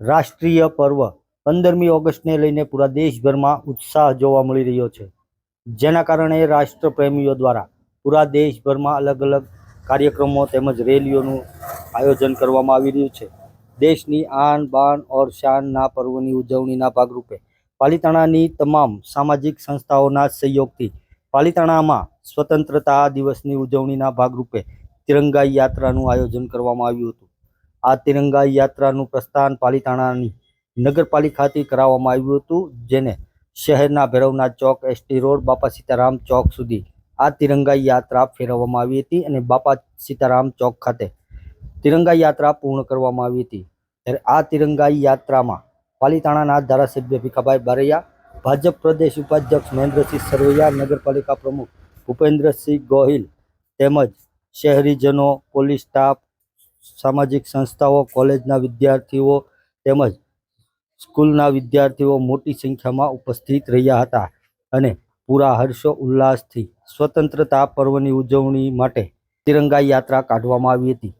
રાષ્ટ્રીય પર્વ પંદરમી ઓગસ્ટને લઈને પૂરા દેશભરમાં ઉત્સાહ જોવા મળી રહ્યો છે. જેના કારણે રાષ્ટ્રપ્રેમીઓ દ્વારા પૂરા દેશભરમાં અલગ અલગ કાર્યક્રમો તેમજ રેલીઓનું આયોજન કરવામાં આવી રહ્યું છે. દેશની આન, બાન ઓર શાનના પર્વની ઉજવણીના ભાગરૂપે પાલિતાણાની તમામ સામાજિક સંસ્થાઓના સહયોગથી પાલિતાણામાં સ્વતંત્રતા દિવસની ઉજવણીના ભાગરૂપે તિરંગા યાત્રાનું આયોજન કરવામાં આવ્યું હતું. આ તિરંગા યાત્રાનું પ્રસ્થાન પાલિતાણાની નગરપાલિકાથી કરાવવામાં આવ્યું હતું, જેને શહેરના ભૈરવનાથ ચોક, એસટી રોડ, બાપા સીતારામ ચોક સુધી આ તિરંગા યાત્રા ફેરવવામાં આવી હતી અને બાપા સીતારામ ચોક ખાતે તિરંગા યાત્રા પૂર્ણ કરવામાં આવી હતી. ત્યારે આ તિરંગા યાત્રામાં પાલિતાણાના ધારાસભ્ય ભીખાભાઈ બારૈયા, ભાજપ પ્રદેશ ઉપાધ્યક્ષ મહેન્દ્રસિંહ સરવૈયા, નગરપાલિકા પ્રમુખ ભૂપેન્દ્રસિંહ ગોહિલ તેમજ શહેરીજનો, પોલીસ સ્ટાફ સામાજિક સંસ્થાઓ, કોલેજના વિદ્યાર્થીઓ તેમજ સ્કૂલના વિદ્યાર્થીઓ મોટી સંખ્યામાં ઉપસ્થિત રહ્યા હતા અને પૂરા હર્ષો, ઉલ્લાસથી સ્વતંત્રતા પર્વની ઉજવણી માટે તિરંગા યાત્રા કાઢવામાં આવી હતી.